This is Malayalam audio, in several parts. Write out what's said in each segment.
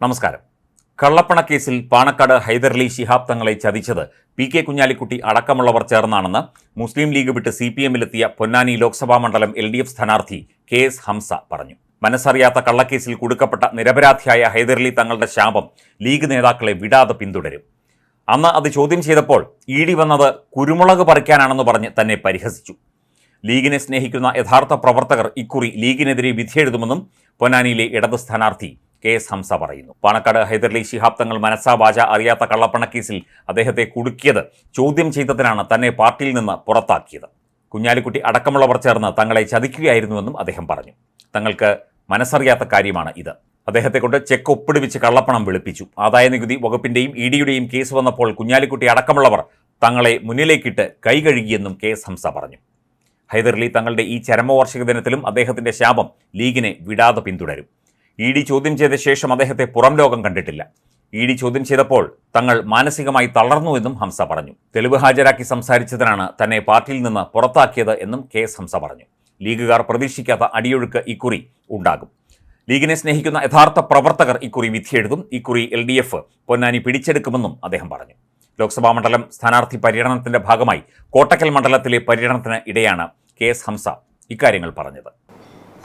നമസ്കാരം. കള്ളപ്പണ കേസിൽ പാണക്കാട് ഹൈദർലി ശിഹാബ് തങ്ങളെ ചതിച്ചത് പി കെ കുഞ്ഞാലിക്കുട്ടി അടക്കമുള്ളവർ ചേർന്നാണെന്ന് മുസ്ലിം ലീഗ് വിട്ട് സി പി എമ്മിലെത്തിയ പൊന്നാനി ലോക്സഭാ മണ്ഡലം എൽ ഡി എഫ് സ്ഥാനാർത്ഥി കെ എസ് ഹംസ പറഞ്ഞു. മനസ്സറിയാത്ത കള്ളക്കേസിൽ കുടുക്കപ്പെട്ട നിരപരാധിയായ ഹൈദർലി തങ്ങളുടെ ശാപം ലീഗ് നേതാക്കളെ വിടാതെ പിന്തുടരും. അന്ന് അത് ചോദ്യം ചെയ്തപ്പോൾ ഇ ഡി വന്നത് കുരുമുളക് പറിക്കാനാണെന്ന് പറഞ്ഞ് തന്നെ പരിഹസിച്ചു. ലീഗിനെ സ്നേഹിക്കുന്ന യഥാർത്ഥ പ്രവർത്തകർ ഇക്കുറി ലീഗിനെതിരെ വിധിയെഴുതുമെന്നും പൊന്നാനിയിലെ ഇടത് സ്ഥാനാർത്ഥി കെ എസ് ഹംസ പറയുന്നു. പാണക്കാട് ഹൈദരലി ശിഹാബ് തങ്ങൾ മനസ്സാ വാച അറിയാത്ത കള്ളപ്പണക്കേസിൽ അദ്ദേഹത്തെ കുടുക്കിയത് ചോദ്യം ചെയ്തതിനാണ് തന്നെ പാർട്ടിയിൽ നിന്ന് പുറത്താക്കിയത്. കുഞ്ഞാലിക്കുട്ടി അടക്കമുള്ളവർ ചേർന്ന് തങ്ങളെ ചതിക്കുകയായിരുന്നുവെന്നും അദ്ദേഹം പറഞ്ഞു. തങ്ങൾക്ക് മനസ്സറിയാത്ത കാര്യമാണ് ഇത്. അദ്ദേഹത്തെ കൊണ്ട് ചെക്ക് ഒപ്പിടുവിച്ച് കള്ളപ്പണം വെളുപ്പിച്ചു. ആദായ നികുതി വകുപ്പിന്റെയും ഇ ഡിയുടെയും കേസ് വന്നപ്പോൾ കുഞ്ഞാലിക്കുട്ടി അടക്കമുള്ളവർ തങ്ങളെ മുന്നിലേക്കിട്ട് കൈകഴുകിയെന്നും കെ എസ് ഹംസ പറഞ്ഞു. ഹൈദർലി തങ്ങളുടെ ഈ ചരമവാർഷിക ദിനത്തിലും അദ്ദേഹത്തിന്റെ ശാപം ലീഗിനെ വിടാതെ പിന്തുടരും. ഇ ഡി ചോദ്യം ചെയ്ത ശേഷം അദ്ദേഹത്തെ പുറം ലോകം കണ്ടിട്ടില്ല. ഇ ഡി ചോദ്യം ചെയ്തപ്പോൾ തങ്ങൾ മാനസികമായി തളർന്നുവെന്നും ഹംസ പറഞ്ഞു. തെളിവ് ഹാജരാക്കി സംസാരിച്ചതിനാണ് തന്നെ പാർട്ടിയിൽ നിന്ന് പുറത്താക്കിയത് എന്നും കെ എസ് ഹംസ പറഞ്ഞു. ലീഗുകാർ പ്രതീക്ഷിക്കാത്ത അടിയൊഴുക്ക് ഇക്കുറി ഉണ്ടാകും. ലീഗിനെ സ്നേഹിക്കുന്ന യഥാർത്ഥ പ്രവർത്തകർ ഇക്കുറി വിധിയെഴുതും ഇക്കുറി എൽ ഡി എഫ് പൊന്നാനി പിടിച്ചെടുക്കുമെന്നും അദ്ദേഹം പറഞ്ഞു. ലോക്സഭാ മണ്ഡലം സ്ഥാനാർത്ഥി പര്യടനത്തിന്റെ ഭാഗമായി കോട്ടക്കൽ മണ്ഡലത്തിലെ പര്യടനത്തിന് ഇടെയാണ് കെ എസ് ഹംസ ഇക്കാര്യങ്ങൾ പറഞ്ഞത്.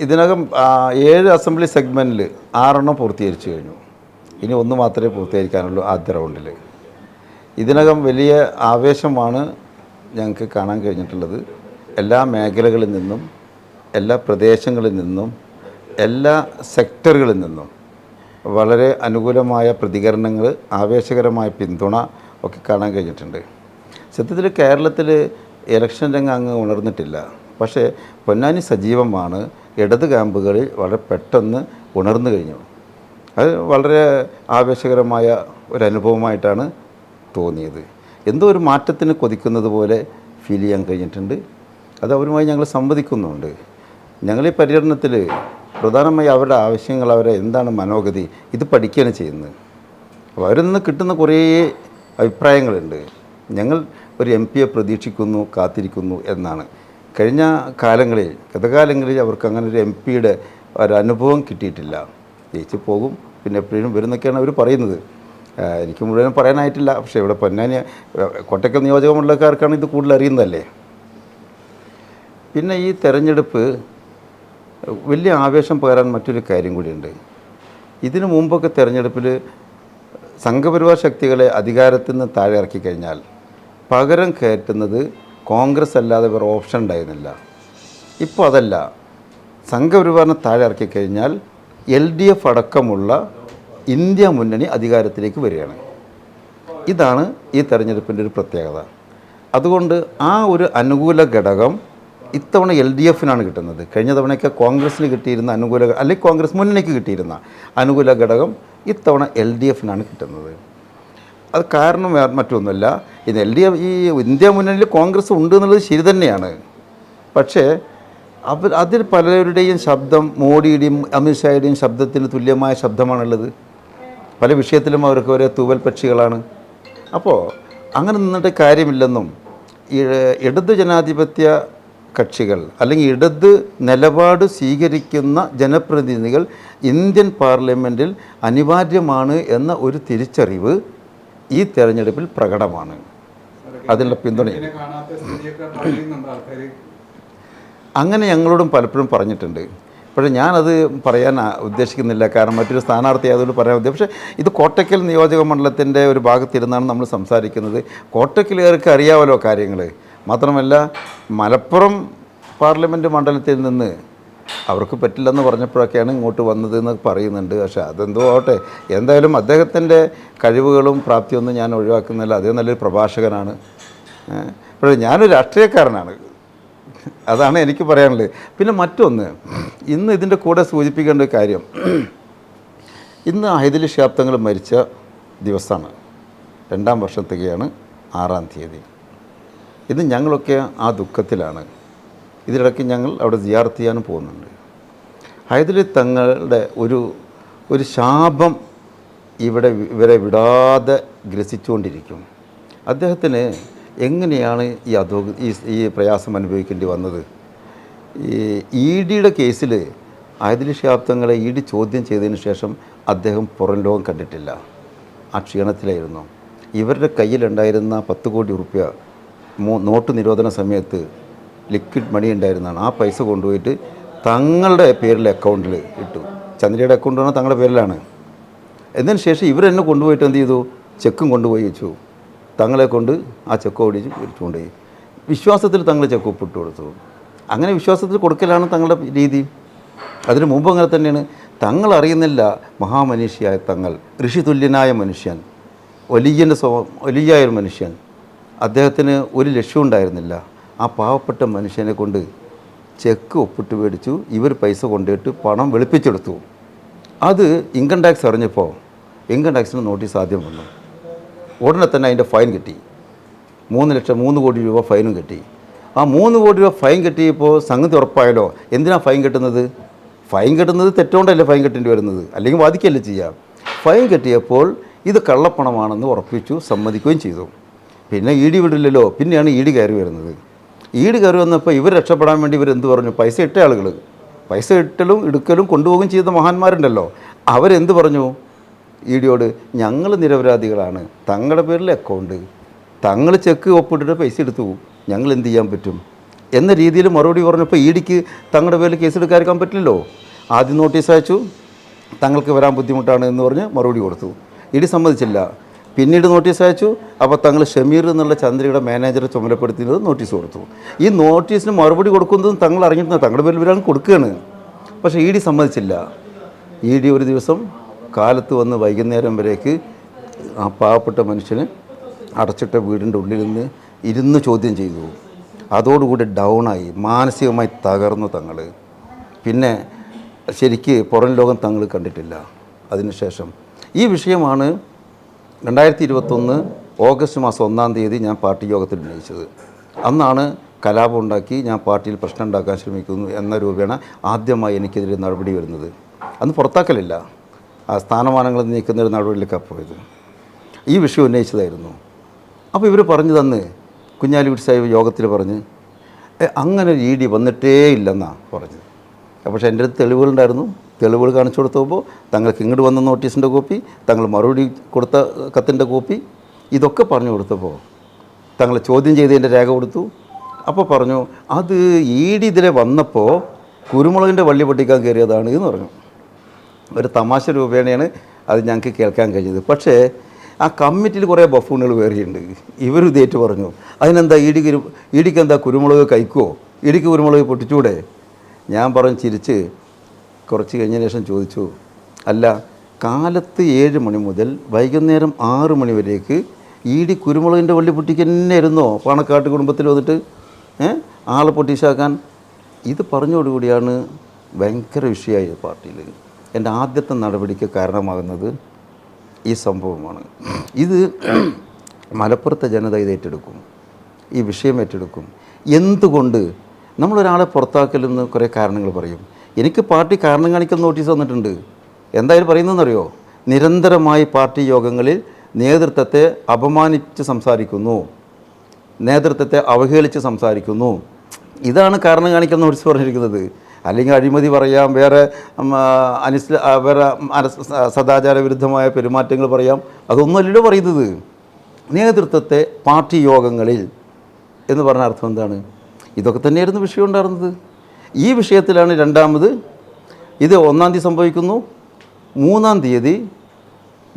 ഇതിനകം ഏഴ് അസംബ്ലി സെഗ്മെന്റിൽ ആറെണ്ണം പൂർത്തീകരിച്ചു കഴിഞ്ഞു. ഇനി ഒന്ന് മാത്രമേ പൂർത്തീകരിക്കാനുള്ളൂ ആദ്യ റൗണ്ടിൽ ഇതിനകം വലിയ ആവേശമാണ് ഞങ്ങൾക്ക് കാണാൻ കഴിഞ്ഞിട്ടുള്ളത്. എല്ലാ മേഖലകളിൽ നിന്നും എല്ലാ പ്രദേശങ്ങളിൽ നിന്നും എല്ലാ സെക്ടറുകളിൽ നിന്നും വളരെ അനുകൂലമായ പ്രതികരണങ്ങൾ ആവേശകരമായ പിന്തുണ ഒക്കെ കാണാൻ കഴിഞ്ഞിട്ടുണ്ട്. സത്യത്തിൽ കേരളത്തിൽ ഇലക്ഷൻ രംഗം അങ്ങ് ഉണർന്നിട്ടില്ല. പക്ഷേ പൊന്നാനി സജീവമാണ്. ഇടത് ക്യാമ്പുകളിൽ വളരെ പെട്ടെന്ന് ഉണർന്നു കഴിഞ്ഞു. അത് വളരെ ആവേശകരമായ ഒരു അനുഭവമായിട്ടാണ് തോന്നിയത്. എന്തോ ഒരു മാറ്റത്തിന് കൊതിക്കുന്നത് പോലെ ഫീൽ ചെയ്യാൻ കഴിഞ്ഞിട്ടുണ്ട്. അത് അവരുമായി ഞങ്ങൾ സംവദിക്കുന്നുണ്ട്. ഞങ്ങൾ ഈ പര്യടനത്തിൽ പ്രധാനമായി അവരുടെ ആവശ്യങ്ങൾ അവരെ എന്താണ് മനോഗതി ഇത് പഠിക്കുകയാണ് ചെയ്യുന്നത്. അപ്പോൾ അവരിൽ നിന്ന് കിട്ടുന്ന കുറേ അഭിപ്രായങ്ങളുണ്ട്. ഞങ്ങൾ ഒരു എം പിയെ പ്രതീക്ഷിക്കുന്നു കാത്തിരിക്കുന്നു എന്നാണ്. കഴിഞ്ഞ കാലങ്ങളിൽ ഗതകാലങ്ങളിൽ അവർക്ക് അങ്ങനെ ഒരു എം പിയുടെ ഒരനുഭവം കിട്ടിയിട്ടില്ല. ജയിച്ച് പോകും പിന്നെ എപ്പോഴും വരുന്നൊക്കെയാണ് അവർ പറയുന്നത്. എനിക്ക് മുഴുവൻ പറയാനായിട്ടില്ല. പക്ഷേ ഇവിടെ പൊന്നാനി കോട്ടയ്ക്കൽ നിയോജകമണ്ഡലക്കാർക്കാണ് ഇത് കൂടുതൽ അറിയുന്നതല്ലേ? പിന്നെ ഈ തെരഞ്ഞെടുപ്പ് വലിയ ആവേശം പകരാൻ മറ്റൊരു കാര്യം കൂടിയുണ്ട്. ഇതിനു മുമ്പൊക്കെ തെരഞ്ഞെടുപ്പിൽ സംഘപരിവാർ ശക്തികളെ അധികാരത്തിൽ നിന്ന് താഴെ ഇറക്കി കഴിഞ്ഞാൽ പകരം കയറ്റുന്നത് കോൺഗ്രസ് അല്ലാതെ വേറെ ഓപ്ഷൻ ഉണ്ടായിരുന്നില്ല. ഇപ്പോൾ അതല്ല. സംഘപരിവാറിനെ താഴെ ഇറക്കി കഴിഞ്ഞാൽ എൽ ഡി എഫ് അടക്കമുള്ള ഇന്ത്യ മുന്നണി അധികാരത്തിലേക്ക് വരികയാണ്. ഇതാണ് ഈ തെരഞ്ഞെടുപ്പിന്റെ ഒരു പ്രത്യേകത. അതുകൊണ്ട് ആ ഒരു അനുകൂല ഘടകം ഇത്തവണ എൽ ഡി എഫിനാണ് കിട്ടുന്നത്. കഴിഞ്ഞ തവണയൊക്കെ കോൺഗ്രസ്സിന് കിട്ടിയിരുന്ന അനുകൂല അല്ലെങ്കിൽ കോൺഗ്രസ് മുന്നണിക്ക് കിട്ടിയിരുന്ന അനുകൂല ഘടകം ഇത്തവണ എൽ ഡി എഫിനാണ് കിട്ടുന്നത്. അത് കാരണം മറ്റൊന്നുമല്ല. ഇത് എൽ ഡി എഫ് ഈ ഇന്ത്യ മുന്നണിയിൽ കോൺഗ്രസ് ഉണ്ട് എന്നുള്ളത് ശരി തന്നെയാണ്. പക്ഷേ അവർ അതിൽ പലരുടെയും ശബ്ദം മോഡിയുടെയും അമിത്ഷായുടെയും ശബ്ദത്തിന് തുല്യമായ ശബ്ദമാണുള്ളത്. പല വിഷയത്തിലും അവർക്ക് ഒരേ തൂവൽ പക്ഷികളാണ്. അപ്പോൾ അങ്ങനെ നിന്നിട്ട് കാര്യമില്ലെന്നും ഇടത് ജനാധിപത്യ കക്ഷികൾ അല്ലെങ്കിൽ ഇടത് നിലപാട് സ്വീകരിക്കുന്ന ജനപ്രതിനിധികൾ ഇന്ത്യൻ പാർലമെന്റിൽ അനിവാര്യമാണ് എന്ന ഒരു തിരിച്ചറിവ് ഈ തെരഞ്ഞെടുപ്പിൽ പ്രകടമാണ്. അതിനുള്ള പിന്തുണയും പറയുന്നുണ്ട് അങ്ങനെ ഞങ്ങളോടും പലപ്പോഴും പറഞ്ഞിട്ടുണ്ട്. പക്ഷേ ഞാനത് പറയാൻ ഉദ്ദേശിക്കുന്നില്ല. കാരണം മറ്റൊരു സ്ഥാനാർത്ഥി ആയതുകൊണ്ട് പറയാൻ ഉദ്ദേശം. പക്ഷേ ഇത് കോട്ടക്കൽ നിയോജക മണ്ഡലത്തിന്റെ ഒരു ഭാഗത്തിരുന്നാണ് നമ്മൾ സംസാരിക്കുന്നത്. കോട്ടക്കലുകാർക്ക് അറിയാമല്ലോ കാര്യങ്ങൾ മാത്രമല്ല മലപ്പുറം പാർലമെന്റ് മണ്ഡലത്തിൽ നിന്ന് അവർക്ക് പറ്റില്ലെന്ന് പറഞ്ഞപ്പോഴൊക്കെയാണ് ഇങ്ങോട്ട് വന്നത് എന്ന് പറയുന്നുണ്ട്. പക്ഷേ അതെന്തോ ആവട്ടെ. എന്തായാലും അദ്ദേഹത്തിന്റെ കഴിവുകളും പ്രാപ്തിയൊന്നും ഞാൻ ഒഴിവാക്കുന്നില്ല. അദ്ദേഹം നല്ലൊരു പ്രഭാഷകനാണ്. പക്ഷേ ഞാനൊരു രാഷ്ട്രീയക്കാരനാണ്. അതാണ് എനിക്ക് പറയാനുള്ളത്. പിന്നെ മറ്റൊന്ന് ഇന്ന് ഇതിന്റെ കൂടെ സൂചിപ്പിക്കേണ്ട ഒരു കാര്യം. ഇന്ന് ഹൈദലി ശാബ്ദങ്ങൾ മരിച്ച ദിവസമാണ്. രണ്ടാം വർഷത്തേക്കാണ് ആറാം തീയതി. ഇന്ന് ഞങ്ങളൊക്കെ ആ ദുഃഖത്തിലാണ്. ഇതിനിടയ്ക്ക് ഞങ്ങൾ അവിടെ സിയാർത്ത് ചെയ്യാനും പോകുന്നുണ്ട്. ഹൈദലി തങ്ങളുടെ ഒരു ഒരു ശാപം ഇവിടെ ഇവരെ വിടാതെ ഗ്രസിച്ചുകൊണ്ടിരിക്കും. അദ്ദേഹത്തിന് എങ്ങനെയാണ് ഈ അധോ ഈ ഈ പ്രയാസം അനുഭവിക്കേണ്ടി വന്നത്? ഈ ഇ ഡിയുടെ കേസിൽ ആയതിലി ശാബ്ദങ്ങളെ ഇ ഡി ചോദ്യം ചെയ്തതിന് ശേഷം അദ്ദേഹം പുറം ലോകം കണ്ടിട്ടില്ല. ആ ക്ഷീണത്തിലായിരുന്നു. ഇവരുടെ കയ്യിലുണ്ടായിരുന്ന പത്ത് കോടി റുപ്യ നോട്ട് നിരോധന സമയത്ത് ലിക്വിഡ് മണി ഉണ്ടായിരുന്നതാണ്. ആ പൈസ കൊണ്ടുപോയിട്ട് തങ്ങളുടെ പേരിലെ അക്കൗണ്ടിൽ ഇട്ടു. ചന്ദ്രയുടെ അക്കൗണ്ട് പറഞ്ഞാൽ തങ്ങളുടെ പേരിലാണ്. എന്നതിന് ശേഷം ഇവരെന്നെ കൊണ്ടുപോയിട്ട് എന്ത് ചെയ്തു? ചെക്കും കൊണ്ടുപോയി വെച്ചു. തങ്ങളെ കൊണ്ട് ആ ചെക്ക് ഓടിച്ച് കൊണ്ടുപോയി വിശ്വാസത്തിൽ തങ്ങൾ ചെക്ക് ഒപ്പിട്ട് കൊടുത്തു. അങ്ങനെ വിശ്വാസത്തിൽ കൊടുക്കലാണ് തങ്ങളുടെ രീതി. അതിന് മുമ്പ് അങ്ങനെ തന്നെയാണ്. തങ്ങൾ അറിയുന്നില്ല മഹാമനുഷ്യായ തങ്ങൾ ഋഷിതുല്യനായ മനുഷ്യൻ വലിയന്റെ സ്വഭാവം വലിയായൊരു മനുഷ്യൻ. അദ്ദേഹത്തിന് ഒരു ലക്ഷ്യം ഉണ്ടായിരുന്നില്ല. ആ പാവപ്പെട്ട മനുഷ്യനെ കൊണ്ട് ചെക്ക് ഒപ്പിട്ട് മേടിച്ചു. ഇവർ പൈസ കൊണ്ടുപോയിട്ട് പണം വെളുപ്പിച്ചെടുത്തു. അത് ഇൻകം ടാക്സ് അറിഞ്ഞപ്പോൾ ഇൻകം ടാക്സിന് നോട്ടീസ് ആദ്യം വന്നു. ഉടനെ തന്നെ അതിന്റെ ഫൈൻ കിട്ടി. മൂന്ന് ലക്ഷം മൂന്ന് കോടി രൂപ ഫൈനും കിട്ടി. ആ മൂന്ന് കോടി രൂപ ഫൈൻ കിട്ടിയപ്പോൾ സംഗതി ഉറപ്പായാലോ എന്തിനാണ് ഫൈൻ കിട്ടുന്നത്? ഫൈൻ കിട്ടുന്നത് തെറ്റുകൊണ്ടല്ലേ ഫൈൻ കിട്ടേണ്ടി വരുന്നത്? അല്ലെങ്കിൽ വാദിക്കല്ലേ ചെയ്യാം? ഫൈൻ കിട്ടിയപ്പോൾ ഇത് കള്ളപ്പണമാണെന്ന് ഉറപ്പിച്ചു സമ്മതിക്കുകയും ചെയ്തു. പിന്നെ ഇ ഡി വിടില്ലല്ലോ. പിന്നെയാണ് ഇ ഡി കയറി വരുന്നത്. ഡി കയറി വന്നപ്പോൾ ഇവർ രക്ഷപ്പെടാൻ വേണ്ടി ഇവർ എന്ത് പറഞ്ഞു? പൈസ ഇട്ട ആളുകൾ പൈസ ഇട്ടലും എടുക്കലും കൊണ്ടുപോകുകയും ചെയ്ത മഹാന്മാരുണ്ടല്ലോ. അവരെന്ത് പറഞ്ഞു? ഇ ഡിയോട് ഞങ്ങൾ നിരപരാധികളാണ്. തങ്ങളുടെ പേരിൽ അക്കൗണ്ട് തങ്ങൾ ചെക്ക് ഒപ്പിട്ടിട്ട് പൈസ എടുത്തു. പോകും ഞങ്ങൾ എന്ത് ചെയ്യാൻ പറ്റും? എന്ന രീതിയിൽ മറുപടി പറഞ്ഞപ്പോൾ ഇ ഡിക്ക് തങ്ങളുടെ പേരിൽ കേസ് എടുക്കാതിരിക്കാൻ പറ്റില്ലല്ലോ. ആദ്യം നോട്ടീസ് അയച്ചു. തങ്ങൾക്ക് വരാൻ ബുദ്ധിമുട്ടാണ് എന്ന് പറഞ്ഞ് മറുപടി കൊടുത്തു. ഇ ഡി സമ്മതിച്ചില്ല. പിന്നീട് നോട്ടീസ് അയച്ചു. അപ്പോൾ തങ്ങൾ ഷമീർ എന്നുള്ള ചന്ദ്രയുടെ മാനേജറെ ചുമതലപ്പെടുത്തിയത് നോട്ടീസ് കൊടുത്തു. ഈ നോട്ടീസിന് മറുപടി കൊടുക്കുന്നതും തങ്ങൾ അറിഞ്ഞിരുന്ന തങ്ങളുടെ പേരിൽ ഒരാൾ കൊടുക്കുകയാണ്. പക്ഷേ ഇ ഡി സമ്മതിച്ചില്ല. ഇ ഡി ഒരു ദിവസം കാലത്ത് വന്ന് വൈകുന്നേരം വരേക്ക് ആ പാവപ്പെട്ട മനുഷ്യന് അടച്ചിട്ട വീടിന്റെ ഉള്ളിൽ നിന്ന് ഇരുന്ന് ചോദ്യം ചെയ്തു. അതോടുകൂടി ഡൗണായി മാനസികമായി തകർന്നു തങ്ങൾ. പിന്നെ ശരിക്ക് പുറം ലോകം തങ്ങൾ കണ്ടിട്ടില്ല. അതിനുശേഷം ഈ വിഷയമാണ് രണ്ടായിരത്തി ഇരുപത്തൊന്ന് ഓഗസ്റ്റ് മാസം ഒന്നാം തീയതി ഞാൻ പാർട്ടി യോഗത്തിൽ ഉന്നയിച്ചത്. അന്നാണ് കലാപം ഉണ്ടാക്കി ഞാൻ പാർട്ടിയിൽ പ്രശ്നം ഉണ്ടാക്കാൻ ശ്രമിക്കുന്നു എന്ന രൂപേണ ആദ്യമായി എനിക്കെതിരെ നടപടി വരുന്നത്. അന്ന് പുറത്താക്കലില്ല. ആ സ്ഥാനമാനങ്ങൾ നീക്കുന്ന ഒരു നടപടിയിലേക്കാണ് പോയത്. ഈ വിഷയം ഉന്നയിച്ചതായിരുന്നു. അപ്പോൾ ഇവർ പറഞ്ഞു തന്ന് കുഞ്ഞാലിക്കുട്ടി സാഹിബ് യോഗത്തിൽ പറഞ്ഞ് "ഏ, അങ്ങനെ ഇ ഡി വന്നിട്ടേ ഇല്ലെന്നാണ് പറഞ്ഞത്. പക്ഷേ എന്റെ അടുത്ത് തെളിവുകളുണ്ടായിരുന്നു. തെളിവുകൾ കാണിച്ചു കൊടുത്തപ്പോൾ തങ്ങൾക്ക് ഇങ്ങോട്ട് വന്ന നോട്ടീസിന്റെ കോപ്പി തങ്ങൾ മറുപടി കൊടുത്ത കത്തിന്റെ കോപ്പി ഇതൊക്കെ പറഞ്ഞു കൊടുത്തപ്പോൾ തങ്ങൾ ചോദ്യം ചെയ്തതിന്റെ രേഖ കൊടുത്തു. അപ്പോൾ പറഞ്ഞു അത് ഇ ഡി ഇതിലെ വന്നപ്പോൾ കുരുമുളകിന്റെ വള്ളി പൊട്ടിക്കാൻ കയറിയതാണ് എന്ന് പറഞ്ഞു. ഒരു തമാശ രൂപേണയാണ് അത് ഞങ്ങൾക്ക് കേൾക്കാൻ കഴിഞ്ഞത്. പക്ഷേ ആ കമ്മിറ്റിയിൽ കുറേ ബഫൂണുകൾ വേറെയുണ്ട് ഇവർ ഇതേറ്റ് പറഞ്ഞു. അതിനെന്താ ഇടിക്ക് ഇടിക്ക് എന്താ കുരുമുളക് കഴിക്കുമോ ഇടിക്ക് കുരുമുളക് പൊട്ടിച്ചൂടെ? ഞാൻ പറഞ്ഞു ചിരിച്ച് കുറച്ച് കഴിഞ്ഞ ശേഷം ചോദിച്ചു അല്ല കാലത്ത് ഏഴ് മണി മുതൽ വൈകുന്നേരം ആറ് മണി വരേക്ക് ഡി കുരുമുളകിന്റെ വള്ളി പൊട്ടിക്ക് തന്നെ ഇരുന്നോ പാണക്കാട്ട് കുടുംബത്തിൽ വന്നിട്ട് ആളെ പൊട്ടിച്ചാക്കാൻ ഇത് പറഞ്ഞോടുകൂടിയാണ് ഭയങ്കര വിഷയമായി പാർട്ടിയിൽ എന്റെ ആദ്യത്തെ നടപടിക്ക് കാരണമാകുന്നത് ഈ സംഭവമാണ്. ഇത് മലപ്പുറത്തെ ജനത ഇത് ഏറ്റെടുക്കും ഈ വിഷയം ഏറ്റെടുക്കും. എന്തുകൊണ്ട്? നമ്മളൊരാളെ പുറത്താക്കലെന്ന് കുറേ കാരണങ്ങൾ പറയും. എനിക്ക് പാർട്ടി കാരണം കാണിക്കുന്ന നോട്ടീസ് വന്നിട്ടുണ്ട്. എന്തായാലും പറയുന്നതെന്നറിയോ? നിരന്തരമായി പാർട്ടി യോഗങ്ങളിൽ നേതൃത്വത്തെ അപമാനിച്ച് സംസാരിക്കുന്നു. നേതൃത്വത്തെ അവഹേളിച്ച് സംസാരിക്കുന്നു. ഇതാണ് കാരണം കാണിക്കുന്ന നോട്ടീസ് പറഞ്ഞിരിക്കുന്നത്. അല്ലെങ്കിൽ അഴിമതി പറയാം വേറെ അനിസ് വേറെ സദാചാര വിരുദ്ധമായ പെരുമാറ്റങ്ങൾ പറയാം. അതൊന്നുമല്ലല്ലോ പറയുന്നത്. നേതൃത്വത്തെ പാർട്ടി യോഗങ്ങളിൽ എന്ന് പറഞ്ഞ അർത്ഥം എന്താണ്? ഇതൊക്കെ തന്നെയായിരുന്നു വിഷയം ഉണ്ടായിരുന്നത്. ഈ വിഷയത്തിലാണ് രണ്ടാമത്. ഇത് ഒന്നാം തീയതി സംഭവിക്കുന്നു. മൂന്നാം തീയതി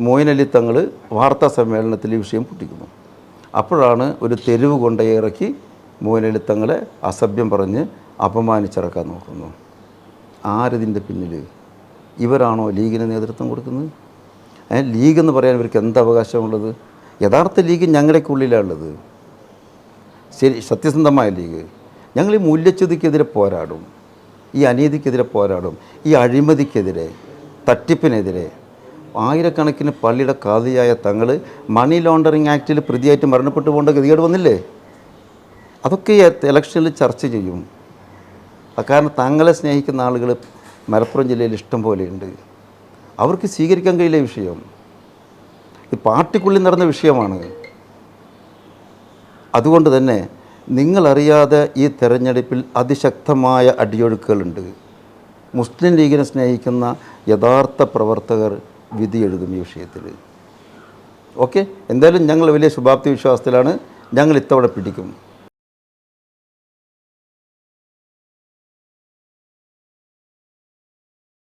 മോയിനലി തങ്ങൾ വാർത്താ സമ്മേളനത്തിൽ ഈ വിഷയം പൊട്ടിക്കുന്നു. അപ്പോഴാണ് ഒരു തെരുവ് കൊണ്ടയിറക്കി മോയിനലി തങ്ങളെ അസഭ്യം പറഞ്ഞ് അപമാനിച്ചിറക്കാൻ നോക്കുന്നു. ആരതിന്റെ പിന്നിൽ? ഇവരാണോ ലീഗിന് നേതൃത്വം കൊടുക്കുന്നത്? ലീഗ് എന്ന് പറയാൻ ഇവർക്ക് എന്ത് അവകാശമുള്ളത്? യഥാർത്ഥ ലീഗ് ഞങ്ങളുടെയൊക്കെ ഉള്ളിലാണുള്ളത് ശരി സത്യസന്ധമായ ലീഗ്. ഞങ്ങൾ ഈ മൂല്യച്യുതിക്കെതിരെ പോരാടും ഈ അനീതിക്കെതിരെ പോരാടും ഈ അഴിമതിക്കെതിരെ തട്ടിപ്പിനെതിരെ. ആയിരക്കണക്കിന് പള്ളിയുടെ കാതിയായ തങ്ങൾ മണി ലോണ്ടറിങ് ആക്റ്റിൽ പ്രതിയായിട്ട് മരണപ്പെട്ടു പോകേണ്ട ഗതികേട് വന്നില്ലേ? അതൊക്കെ ഇലക്ഷനിൽ ചർച്ച ചെയ്യും. കാരണം തങ്ങളെ സ്നേഹിക്കുന്ന ആളുകൾ മലപ്പുറം ജില്ലയിൽ ഇഷ്ടം പോലെയുണ്ട്. അവർക്ക് സ്വീകരിക്കാൻ കഴിയില്ല വിഷയം. ഇത് പാർട്ടിക്കുള്ളിൽ നടന്ന വിഷയമാണ്. അതുകൊണ്ട് തന്നെ നിങ്ങളറിയാതെ ഈ തെരഞ്ഞെടുപ്പിൽ അതിശക്തമായ അടിയൊഴുക്കുകളുണ്ട്. മുസ്ലിം ലീഗിനെ സ്നേഹിക്കുന്ന യഥാർത്ഥ പ്രവർത്തകർ വിധി എഴുതും ഈ വിഷയത്തിൽ. ഓക്കെ? എന്തായാലും ഞങ്ങൾ വലിയ ശുഭാപ്തി വിശ്വാസത്തിലാണ്. ഞങ്ങൾ ഇത്തവണ പിടിക്കും.